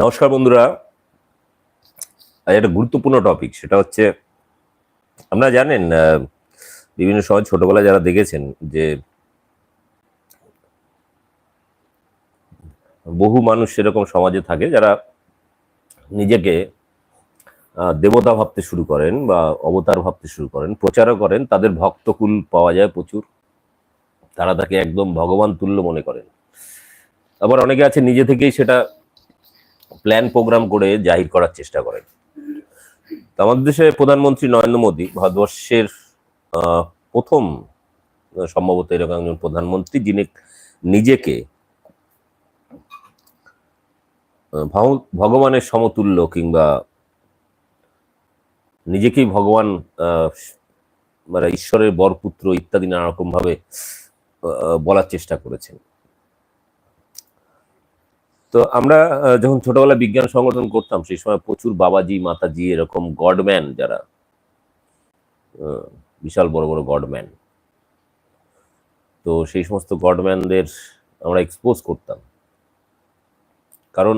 নমস্কার বন্ধুরা। আজ একটা গুরুত্বপূর্ণ টপিক সেটা হচ্ছে আপনারা জানেন বিভিন্ন সময় ছোটবেলায় যারা দেখেছেন যে, বহু মানুষ সেরকম সমাজে থাকে যারা নিজেকে দেবতা ভাবতে শুরু করেন বা অবতার ভাবতে শুরু করেন, প্রচারও করেন, তাদের ভক্তকুল পাওয়া যায় প্রচুর। তারা তাকে একদম ভগবান তুল্য মনে করেন। আবার অনেকে আছে নিজে থেকেই সেটা প্ল্যান প্রোগ্রাম করে জাহির করার চেষ্টা করেন। আমাদের দেশে প্রধানমন্ত্রী নরেন্দ্র মোদী ভারতবর্ষের প্রথম সম্ভবত এরকম একজন প্রধানমন্ত্রী যিনি নিজেকে ভগবানের সমতুল্য কিংবা নিজেকেই ভগবান মানে ঈশ্বরের বরপুত্র ইত্যাদি নানা রকম ভাবে বলার চেষ্টা করেছেন। তো আমরা যখন ছোটবেলায় বিজ্ঞান সংগঠন করতাম, সেই সময় প্রচুর বাবাজি, মাতাজি এরকম গডম্যান যারা বিশাল বড় বড় গডম্যান। তো সেই সমস্ত গডম্যানদের আমরা এক্সপোজ করতাম। কারণ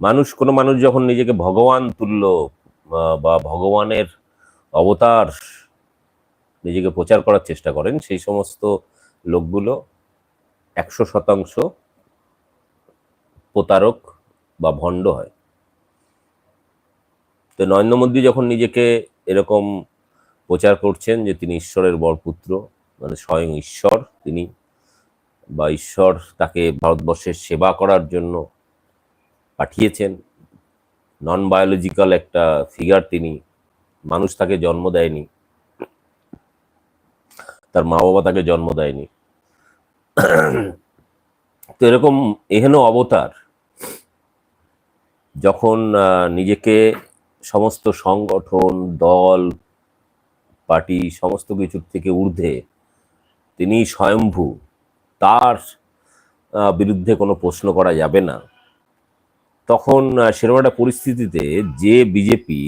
মানুষ, কোনো মানুষ যখন নিজেকে ভগবান তুল্য বা ভগবানের অবতার নিজেকে প্রচার করার চেষ্টা করেন, সেই সমস্ত লোকগুলো একশো শতাংশ প্রতারক বা ভণ্ড হয়। তো নরেন্দ্র মোদী যখন নিজেকে এরকম প্রচার করছেন যে তিনি ঈশ্বরের বরপুত্র মানে স্বয়ং ঈশ্বর তিনি, বা ঈশ্বর তাকে ভারতবর্ষের সেবা করার জন্য পাঠিয়েছেন নন বায়োলজিক্যাল একটা ফিগার তিনি, মানুষ তাকে জন্ম দেয়নি, তার মা বাবা তাকে জন্ম দেয়নি। তো এরকম এহেন অবতার যখন নিজেকে সমস্ত সংগঠন, দল, পার্টি, সমস্ত কিছুর থেকে ঊর্ধ্বে তিনি স্বয়ম্ভু, তার বিরুদ্ধে কোনো প্রশ্ন করা যাবে না। তখন সেরকম একটা পরিস্থিতিতে যে বিজেপি,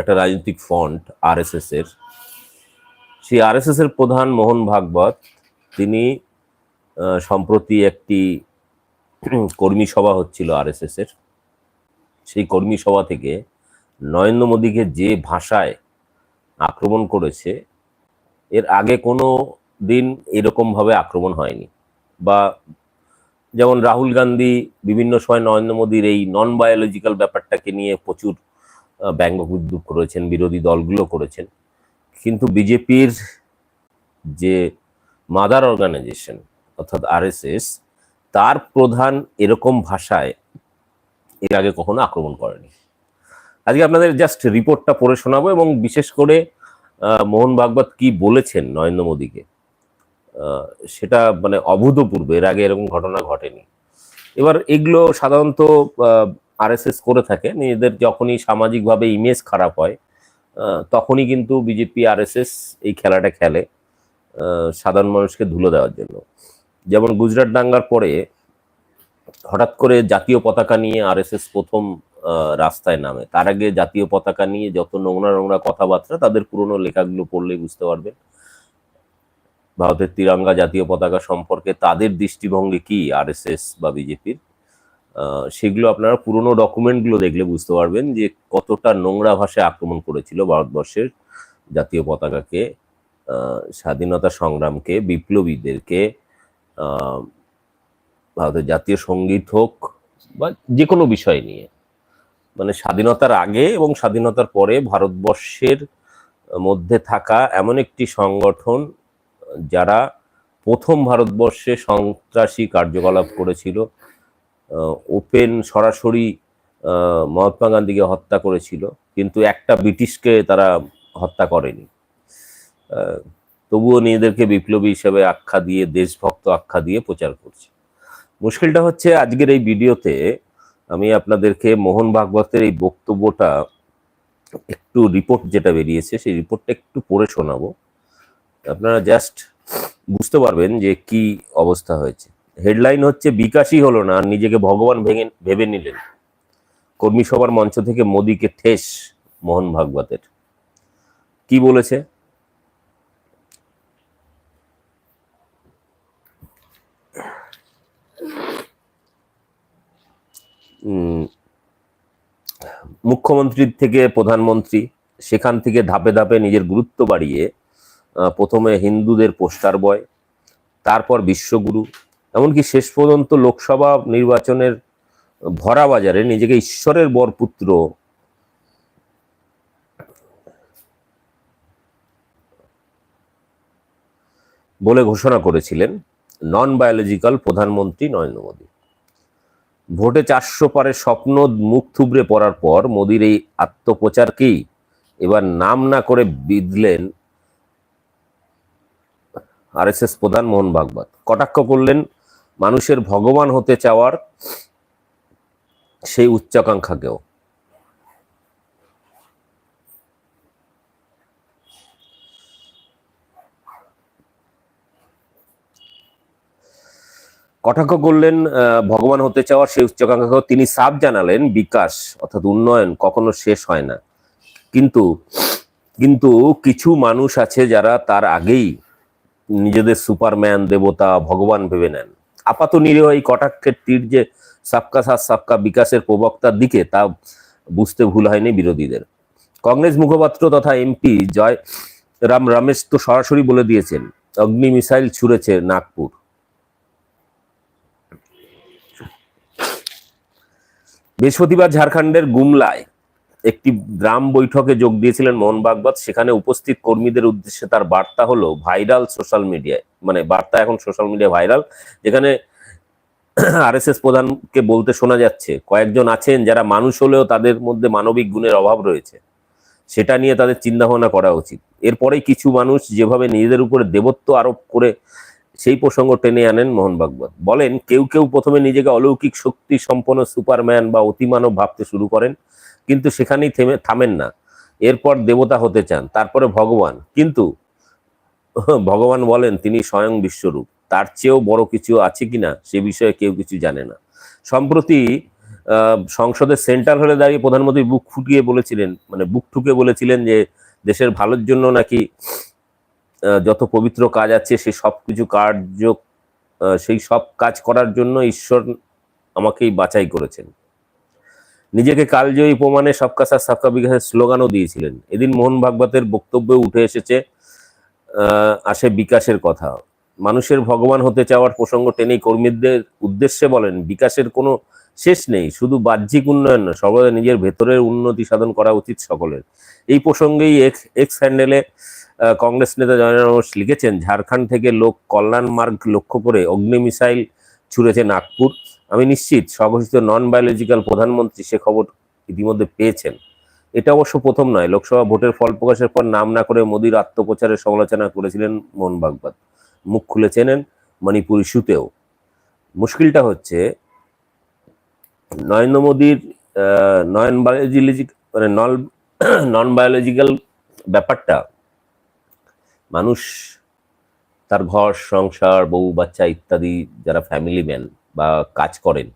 একটা রাজনৈতিক ফ্রন্ট আরএসএস এর সেই আরএসএস এর প্রধান মোহন ভাগবত, তিনি সম্প্রতি একটি কর্মী সভা হচ্ছিল আরএসএস এর সেই কর্মী সভা থেকে নরেন্দ্র মোদীকে যে ভাষায় আক্রমণ করেছে, এর আগে কোনো দিন এরকম ভাবে আক্রমণ হয়নি। বা যেমন রাহুল গান্ধী, বিভিন্ন সময় নরেন্দ্র মোদীর এই নন বায়োলজিক্যাল ব্যাপারটাকে নিয়ে প্রচুর ব্যঙ্গ বিদ্রুপ করেছেন, বিরোধী দলগুলো করেছেন। কিন্তু বিজেপির যে মাদার অর্গানাইজেশন, অর্থাৎ আরএসএস, তার প্রধান এরকম ভাষায় এর আগে কখনো আক্রমণ করেনি। আজকে আপনাদের জাস্ট রিপোর্টটা পড়ে শোনাবো এবং বিশেষ করে মোহন ভাগবত কি বলেছেন নরেন্দ্র মোদীকে সেটা মানে অভূতপূর্ব। এর আগে এরকম ঘটনা ঘটেনি। এবার এগুলো সাধারণত আরএসএস করে থাকে। নিজেদের যখনই সামাজিকভাবে ইমেজ খারাপ হয় তখনই কিন্তু বিজেপি, আরএসএস এই খেলাটা খেলে সাধারণ মানুষকে ধুলো দেওয়ার জন্য। যেমন গুজরাট দাঙ্গার পরে হঠাৎ করে জাতীয় পতাকা নিয়ে আরএসএস প্রথম রাস্তায় নামে। তার আগে জাতীয় পতাকা নিয়ে যত নোংরা নোংরা কথাবার্তা, তাদের পুরনো লেখাগুলো পড়লেই বুঝতে পারবেন। ভারতের তিরঙ্গা জাতীয় পতাকা সম্পর্কে তাদের দৃষ্টিভঙ্গি কি আরএসএস বা বিজেপির? সেগুলো আপনারা পুরনো ডকুমেন্টগুলো দেখলে বুঝতে পারবেন যে কতটা নোংরা ভাষায় আক্রমণ করেছিল ভারতবর্ষের জাতীয় পতাকাকে স্বাধীনতা সংগ্রামকে, বিপ্লবীদেরকে ভারতের জাতীয় সংগীত হোক বা যে কোনো বিষয় নিয়ে। মানে স্বাধীনতার আগে এবং স্বাধীনতার পরে ভারতবর্ষের মধ্যে থাকা এমন একটি সংগঠন যারা প্রথম ভারতবর্ষে সন্ত্রাসী কার্যকলাপ করেছিল ওপেন সরাসরি মহাত্মা গান্ধীকে হত্যা করেছিল, কিন্তু একটা ব্রিটিশকে তারা হত্যা করেনি। তবুও নিজেদেরকে বিপ্লবী হিসেবে আখ্যা দিয়ে, দেশভক্ত আখ্যা দিয়ে প্রচার করছে। মুশকিলটা হচ্ছে আজকের এই ভিডিওতে আমি আপনাদেরকে মোহন ভাগবতের এই বক্তব্যটা একটু রিপোর্ট যেটা বেরিয়েছে, সেই রিপোর্টটা একটু পড়ে শোনাবো। আপনারা জাস্ট বুঝতে পারবেন যে কি অবস্থা হয়েছে। হেডলাইন হচ্ছে, বিকাশই হলো না, আর নিজেকে ভগবান ভেঙে, ভেবে নিলেন। কর্মী সভার মঞ্চ থেকে মোদীকে ঠেস, মোহন ভাগবতের। কি বলেছে? মুখ্যমন্ত্রীর থেকে প্রধানমন্ত্রী, সেখান থেকে ধাপে ধাপে নিজের গুরুত্ব বাড়িয়ে প্রথমে হিন্দুদের পোস্টার বয়, তারপর বিশ্বগুরু এমনকি শেষ পর্যন্ত লোকসভা নির্বাচনের ভরা বাজারে নিজেকে ঈশ্বরের বরপুত্র। বলে ঘোষণা করেছিলেন নন বায়োলজিক্যাল প্রধানমন্ত্রী নরেন্দ্র মোদী। ভোটে চারশো পারে স্বপ্ন মুখ থুবড়ে পড়ার পর মোদির এই আত্মপ্রচারকেই এবার নাম না করে বিদলেন আরএসএস প্রধান মোহন ভাগবত। কটাক্ষ করলেন মানুষের ভগবান হতে চাওয়ার সেই উচ্চাকাঙ্ক্ষাকেও। কটাক্ষ করলেন ভগবান হতে চাওয়ার সেই উচ্চাকাঙ্ক্ষাকেও। তিনি সাফ জানালেন, বিকাশ, অর্থাৎ উন্নয়ন কখনো শেষ হয় না। কিন্তু কিন্তু কিছু মানুষ আছে যারা তার আগেই নিজেদের সুপারম্যান, দেবতা, ভগবান ভেবে নেন। আপাত নিরীহ এই কটাক্ষের তীর যে সাবকা সাথ সাবকা বিকাশের প্রবক্তার দিকে, তা বুঝতে ভুল হয়নি বিরোধীদের। কংগ্রেস মুখপাত্র তথা এমপি জয় রাম রমেশ তো সরাসরি বলে দিয়েছেন, অগ্নি মিসাইল ছুড়েছে নাগপুর। বৃহস্পতিবার ঝাড়খণ্ডের গুমলায় একটি গ্রাম বৈঠকে যোগ দিয়েছিলেন মোহন ভাগবত। সেখানে উপস্থিত কর্মীদের উদ্দেশ্যে তার বার্তা হলো ভাইরাল সোশ্যাল মিডিয়ায় মানে বার্তা এখন সোশ্যাল মিডিয়া ভাইরাল, যেখানে আরএসএস প্রধানকে বলতে শোনা যাচ্ছে, কয়েকজন আছেন যারা মানুষ হলেও তাদের মধ্যে মানবিক গুণের অভাব রয়েছে। সেটা নিয়ে তাদের চিন্তা ভাবনা করা উচিত। এরপরেই কিছু মানুষ যেভাবে নিজেদের উপরে দেবত্ব আরোপ করে সেই প্রসঙ্গ টেনে আনেন মোহন ভাগবত। বলেন, কেউ কেউ প্রথমে নিজেকে অলৌকিক শক্তি সম্পন্ন সুপারম্যান বা অতিমানব ভাবতে শুরু করেন। কিন্তু সেখানেই থেমে, থামেন না। এরপর দেবতা হতে চান, তারপরে ভগবান। কিন্তু ভগবান বলেন, তিনি স্বয়ং বিশ্বরূপ। তার চেয়েও বড় কিছু আছে কিনা সে বিষয়ে কেউ কিছু জানে না। সম্প্রতি সংসদের সেন্টার হলে দাঁড়িয়ে প্রধানমন্ত্রী বুক ফুটিয়ে বলেছিলেন মানে বুক ঠুকে বলেছিলেন যে, দেশের ভালোর জন্য নাকি যত পবিত্র কাজ আছে সেই সব কিছু কার্য সেই সব কাজ করার জন্য ঈশ্বর আমাকেই বাছাই করেছেন। নিজেকে কালজয়ী প্রমাণে সবকা সাথ সবকা বিকাশের স্লোগানও দিয়েছিলেন। এদিন মোহন ভাগবতের বক্তব্যে উঠে এসেছে আসে বিকাশের কথা। মানুষের ভগবান হতে চাওয়ার প্রসঙ্গ টেনেই কর্মীদের উদ্দেশ্যে বলেন, বিকাশের কোনো শেষ নেই, শুধু বাহ্যিক উন্নয়ন নয় সর্বদা নিজের ভেতরের উন্নতি সাধন করা উচিত সকলের। এই প্রসঙ্গেই এক্স এক্স হ্যান্ডেলে কংগ্রেস নেতা জয়নাল লিখেছেন, ঝাড়খণ্ড থেকে লোক, কল্যাণ মার্গ লক্ষ্য করে অগ্নি মিসাইল ছুড়েছে নাগপুর। আমি নিশ্চিত স্বঘোষিত নন বায়োলজিক্যাল প্রধানমন্ত্রী সে খবর ইতিমধ্যে পেয়েছেন। এটা অবশ্য প্রথম নয়, লোকসভা ভোটের ফল প্রকাশের পর নাম না করে মোদির আত্মপ্রচারের সমালোচনা করেছিলেন মোহন ভাগবত। মুখ খুলেছেন মণিপুর ইস্যুতেও। মুশকিলটা হচ্ছে, নরেন্দ্র মোদীর নন বায়োলজিক মানে নন নন বায়োলজিক্যাল ব্যাপারটা, মানুষ তার ঘর, সংসার, বউ, বাচ্চা ইত্যাদি, যারা ফ্যামিলি ম্যান বা কাজ করেন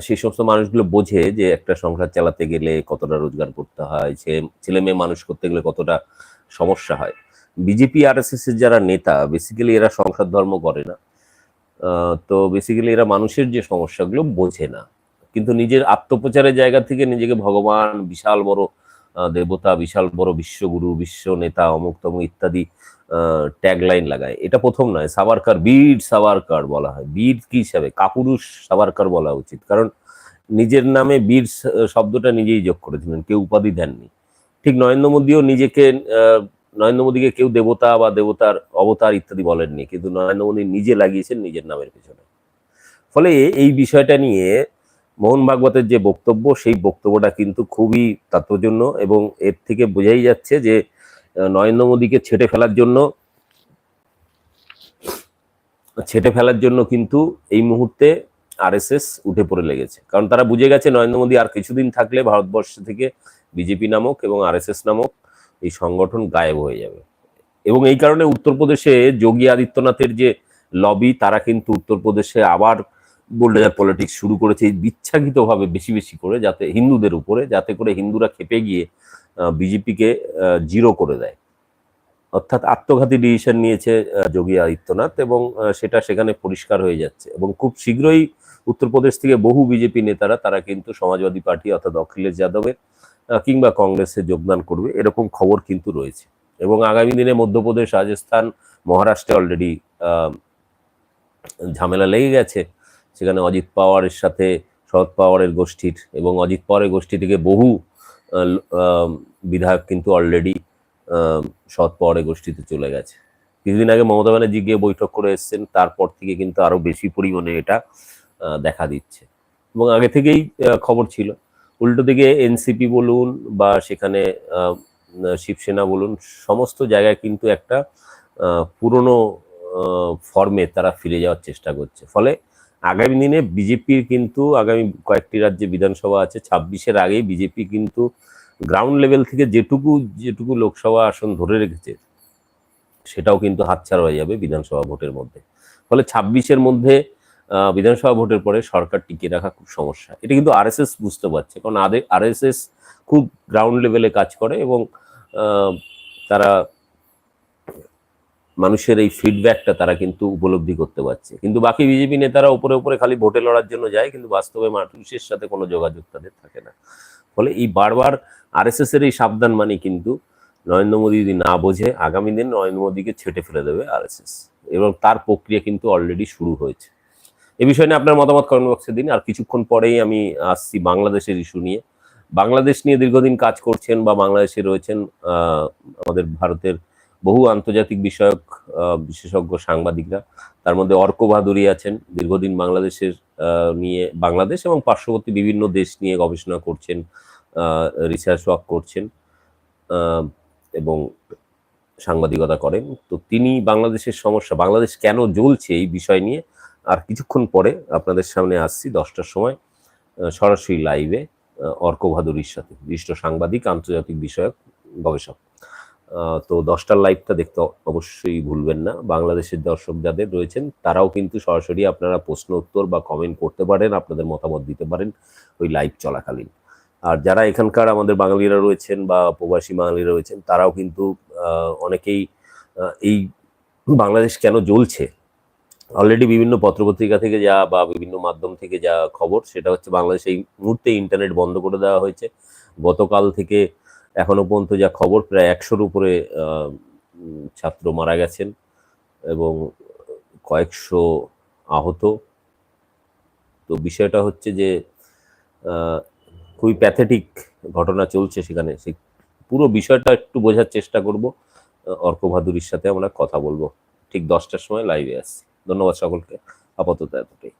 সেই সমস্ত মানুষগুলো বোঝে যে একটা সংসার চালাতে গেলে কতটা রোজগার করতে হয় ছেলে মেয়ে মানুষ করতে গেলে কতটা সমস্যা হয়। বিজেপি আর এস এর যারা নেতা বেসিক্যালি এরা সংসার ধর্ম করে না। তো বেসিক্যালি এরা মানুষের যে সমস্যাগুলো বোঝে না। কিন্তু নিজের আত্মপ্রচারের জায়গা থেকে নিজেকে ভগবান, বিশাল বড় দেবতা, বিশাল বড় বিশ্বগুরু বিশ্ব নেতা অমুক তমুক ইত্যাদি ট্যাগলাইন লাগায়। এটা প্রথম নয়, সাভারকার, বীর সাভারকার বলা হয়। বীর কি হিসাবে? কাপুরুষ সাভারকার বলা উচিত। কারণ নিজের নামে বীর শব্দটা নিজেই যোগ করেছিলেন, কেউ উপাধি দেননি। ঠিক নরেন্দ্র মোদীও নিজেকে নরেন্দ্র মোদীকে কেউ দেবতা বা দেবতার অবতার ইত্যাদি বলেননি, কিন্তু নরেন্দ্র মোদী নিজে লাগিয়েছেন নিজের নামের পেছনে। ফলে এই বিষয়টা নিয়ে মোহন ভাগবতের যে বক্তব্য, সেই বক্তব্যটা কিন্তু খুবই তাৎপর্যপূর্ণ এবং এর থেকে বোঝাই যাচ্ছে যে নরেন্দ্র মোদীকে ছেটে ফেলার জন্য, ছেটে ফেলার জন্য কিন্তু এই মুহূর্তে আরএসএস উঠে পড়ে লেগেছে। কারণ তারা বুঝে গেছে নরেন্দ্র মোদী আর কিছুদিন থাকলে ভারতবর্ষ থেকে বিজেপি নামক এবং আরএসএস নামক এই সংগঠন গায়েব হয়ে যাবে। এবং এই কারণে উত্তরপ্রদেশে যোগী আদিত্যনাথের যে লবি তারা কিন্তু উত্তরপ্রদেশে আবার বোল্ডার পলিটিক্স শুরু করেছে বিচ্ছাকৃতভাবে বেশি বেশি করে যাতে হিন্দুদের উপরে, যাতে করে হিন্দুরা খেপে গিয়ে বিজেপিকে জিরো করে দেয়। অর্থাৎ আত্মঘাতী ডিসিশন নিয়েছে যোগী আদিত্যনাথ এবং সেটা সেখানে পরিষ্কার হয়ে যাচ্ছে এবং খুব শীঘ্রই উত্তরপ্রদেশ থেকে বহু বিজেপি নেতারা, তারা কিন্তু সমাজবাদী পার্টি অর্থাৎ অখিলেশ যাদবের কিংবা কংগ্রেসে যোগদান করবে, এরকম খবর কিন্তু রয়েছে। এবং আগামী দিনে মধ্যপ্রদেশ, রাজস্থান, মহারাষ্ট্রে অলরেডি ঝামেলা লেগে গেছে। সেখানে অজিত পাওয়ারের সাথে শরদ পাওয়ারের গোষ্ঠীর এবং অজিত পাওয়ারের গোষ্ঠী থেকে বহু বিধায়ক কিন্তু অলরেডি শরদ পাওয়ারের গোষ্ঠীতে চলে গেছে। কিছুদিন আগে মমতা ব্যানার্জি গিয়ে বৈঠক করে এসেছেন, তারপর থেকে কিন্তু আরও বেশি পরিমাণে এটা দেখা দিচ্ছে। এবং আগে থেকেই খবর ছিল। উল্টো দিকে এনসিপি বলুন বা সেখানে শিবসেনা বলুন, সমস্ত জায়গায় কিন্তু একটা পুরনো ফর্মে তারা ফিরে যাওয়ার চেষ্টা করছে। ফলে আগামী দিনে বিজেপির কিন্তু আগামী কয়েকটি রাজ্যে বিধানসভা আছে, ছাব্বিশের আগেই বিজেপি কিন্তু গ্রাউন্ড লেভেল থেকে যেটুকু যেটুকু লোকসভা আসন ধরে রেখেছে, সেটাও কিন্তু হাতছাড়া হয়ে যাবে বিধানসভা ভোটের মধ্যে। ফলে ছাব্বিশের মধ্যে বিধানসভা ভোটের পরে সরকার টিকিয়ে রাখা খুব সমস্যা। এটা কিন্তু আরএসএস বুঝতে পারছে, কারণ আরএসএস খুব গ্রাউন্ড লেভেলে কাজ করে এবং তারা মানুষের এই ফিডব্যাকটা তারা কিন্তু উপলব্ধি করতে পারছে। কিন্তু বাকি বিজেপি নেতারা উপরে উপরে খালি ভোটে লড়ার জন্য যায়, কিন্তু বাস্তবে মানুষের সাথে কোনো যোগাযোগ তাদের থাকে না। ফলে এই বারবার আরএসএস এর এই সাবধান মানে কিন্তু নরেন্দ্র মোদী যদি না বোঝে, আগামী দিন নরেন্দ্র মোদীকে ছেটে ফেলে দেবে আরএসএস এবং তার প্রক্রিয়া কিন্তু অলরেডি শুরু হয়েছে। এ বিষয়ে নিয়ে আপনার মতামত কমেন্ট বক্সে দিন। আর কিছুক্ষণ পরেই আমি আসছি বাংলাদেশের ইস্যু নিয়ে। বাংলাদেশ নিয়ে দীর্ঘদিন কাজ করছেন বা বাংলাদেশে রয়েছেন আমাদের ভারতের বহু আন্তর্জাতিক বিষয়ক বিশেষজ্ঞ সাংবাদিকরা তার মধ্যে অর্ক বাহাদুরি আছেন, দীর্ঘদিন বাংলাদেশের নিয়ে, বাংলাদেশ এবং পার্শ্ববর্তী বিভিন্ন দেশ নিয়ে গবেষণা করছেন রিসার্চ ওয়ার্ক করছেন এবং সাংবাদিকতা করেন। তো তিনি বাংলাদেশের সমস্যা, বাংলাদেশ কেন জ্বলছে এই বিষয় নিয়ে আর কিছুক্ষণ পরে আপনাদের সামনে আসছি দশটার সময় সরাসরি লাইভে অর্ক ভাদুরীর সাথে, বিশিষ্ট সাংবাদিক, আন্তর্জাতিক বিষয়ক গবেষক। তো দশটার লাইভটা দেখতে অবশ্যই ভুলবেন না। বাংলাদেশের দর্শক যাদের রয়েছেন, তারাও কিন্তু সরাসরি আপনারা প্রশ্ন উত্তর বা কমেন্ট করতে পারেন, আপনাদের মতামত দিতে পারেন ওই লাইভ চলাকালীন। আর যারা এখানকার আমাদের বাঙালিরা রয়েছেন বা প্রবাসী বাঙালিরা রয়েছেন, তারাও কিন্তু অনেকেই এই বাংলাদেশ কেন জ্বলছে? অলরেডি বিভিন্ন পত্রপত্রিকা থেকে যা বা বিভিন্ন মাধ্যম থেকে যা খবর, সেটা হচ্ছে বাংলাদেশ এই মুহূর্তে ইন্টারনেট বন্ধ করে দেওয়া হয়েছে। গতকাল থেকে এখনও পর্যন্ত যা খবর, প্রায় একশোর উপরে ছাত্র মারা গেছেন এবং কয়েকশো আহত। তো বিষয়টা হচ্ছে যে খুবই প্যাথেটিক ঘটনা চলছে সেখানে। সে পুরো বিষয়টা একটু বোঝার চেষ্টা করব। অর্ক ভাদুরীর সাথে আমরা কথা বলব। ঠিক দশটার সময় লাইভে আসছি। ধন্যবাদ সকলকে। আপাতত এতটাই।